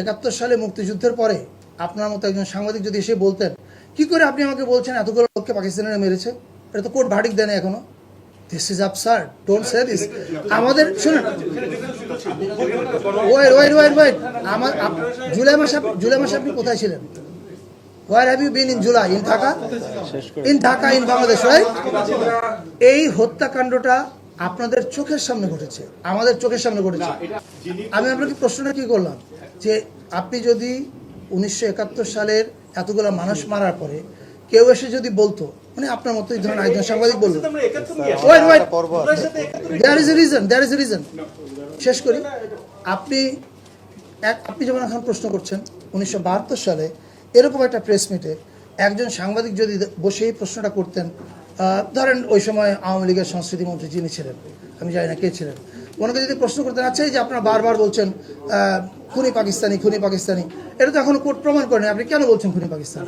একাত্তর সালে মুক্তিযুদ্ধের পরে আপনার মতো একজন সাংবাদিক যদি এসে বলতেন কি করে আপনি আমাকে বলছেন এতগুলো লোককে পাকিস্তানিরা মেরেছে? এটা তো কোর্ট ভার্ডিক দেয় না এখনও। This is absurd don't say this আমাদের শুনুন। ওয়েট ওয়েট ওয়েট ওয়েট আমার জুলাই মাসে জুলাই মাসে আপনি কোথায় ছিলেন? Where have you been in July in Dhaka? In Dhaka in Bangladesh right এই হত্যাকাণ্ডটা আপনাদের চোখের সামনে ঘটেছে আমাদের চোখের সামনে ঘটেছে। আমি আপনাকে প্রশ্নটা কি করলাম? যে আপনি যদি উনিশশো একাত্তর সালের এতগুলো মানুষ মারার পরে কেউ এসে যদি বলতো মানে আপনার মতো এই ধরনের একজন সাংবাদিক বলল। Wait is a reason there is a reason শেষ করি। আপনি এক আপনি যেমন এখন প্রশ্ন করছেন উনিশশো বাহাত্তর সালে এরকম একটা প্রেস মিটে একজন সাংবাদিক যদি বসে এই প্রশ্নটা করতেন ধরেন ওই সময় আওয়ামী লীগের সংস্কৃতি মন্ত্রী যিনি ছিলেন, আমি জানি না কে ছিলেন, ওনাকে যদি প্রশ্ন করতে না চাই যে আপনারা বারবার বলছেন খুনি পাকিস্তানি খুনি পাকিস্তানি, এটা তো এখনও কোর্ট প্রমাণ করেনি, আপনি কেন বলছেন খুনি পাকিস্তানি?